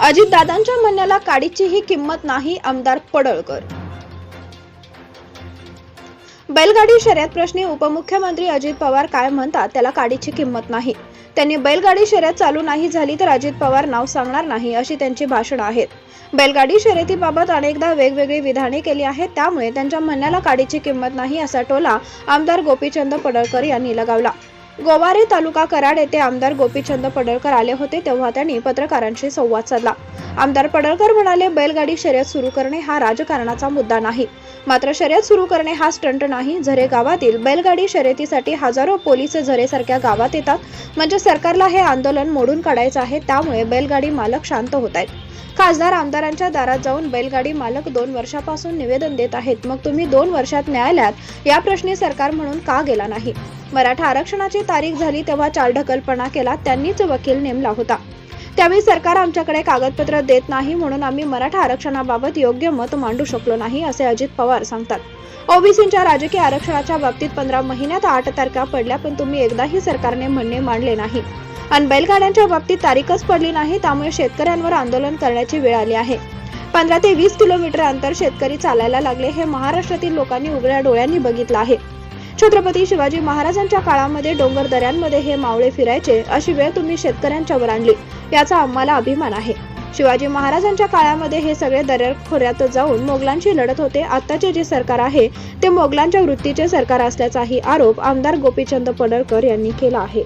अजितदादांच्या म्हणण्याला काडीचीही किंमत नाही आमदार पडळकर. बैलगाडी शर्यत प्रश्नी उपमुख्यमंत्री अजित पवार काय म्हणतात त्याला काडीची किंमत नाही. त्यांनी बैलगाडी शर्यत चालू नाही झाली तर अजित पवार नाव सांगणार नाही अशी त्यांची भाषणं आहेत. बैलगाडी शर्यतीबाबत अनेकदा वेगवेगळी विधाने केली आहेत त्यामुळे त्यांच्या म्हणण्याला काडीची किंमत नाही असा टोला आमदार गोपीचंद पडळकर यांनी लगावला. गोवारे तालुका कराड येथे आमदार गोपीचंद पडळकर आले होते तेव्हा त्यांनी पत्रकारांशी संवाद साधला. आमदार पडळकर म्हणाले बैलगाडी शर्यत सुरू करणे हा राजकारणाचा मुद्दा नाही. मात्र शर्यत सुरू करणे हा स्टंट नाही. झरे गावातील बैलगाडी शर्यतीसाठी हजारो पोलीस झरेसारख्या गावात येतात. म्हणजे सरकारला हे आंदोलन मोडून काढायचं आहे. त्यामुळे बैलगाडी मालक शांत होत आहेत. खासदार आमदारांच्या दारात जाऊन बैलगाडी मालक दोन वर्षापासून निवेदन देत आहेत. मग तुम्ही दोन वर्षात न्यायालयात? या प्रश्नी सरकार म्हणून का गेला नाही? मराठा आरक्षणाची तारीख झाली तेव्हा चालढकलपणा केला त्यांनीच वकील नेमला होता. त्यावेळी सरकार आमच्याकडे कागदपत्र देत नाही म्हणून आम्ही मराठा आरक्षणाबाबत योग्य मत मांडू शकलो नाही असे अजित पवार सांगतात. ओबीसींच्या राजकीय आरक्षणाच्या बाबतीत पंधरा महिन्यात आठ तारखा पडल्या पण तुम्ही एकदाही सरकारने म्हणणे मांडले नाही. आणि बैलगाड्यांच्या बाबतीत तारीखच पडली नाही त्यामुळे शेतकऱ्यांवर आंदोलन करण्याची वेळ आली आहे. पंधरा ते वीस किलोमीटर अंतर शेतकरी चालायला लागले हे महाराष्ट्रातील लोकांनी उघड्या डोळ्यांनी बघितलं आहे. छत्रपती शिवाजी महाराजांच्या काळामध्ये डोंगर दऱ्यांमध्ये हे मावळे फिरायचे अशी वेळ तुम्ही शेतकऱ्यांच्यावर आणली याचा आम्हाला अभिमान आहे. शिवाजी महाराजांच्या काळामध्ये हे सगळे दऱ्याखोऱ्यात जाऊन मोगलांशी लढत होते. आताचे जे सरकार आहे ते मोगलांच्या वृत्तीचे सरकार असल्याचाही आरोप आमदार गोपीचंद पडळकर यांनी केला आहे.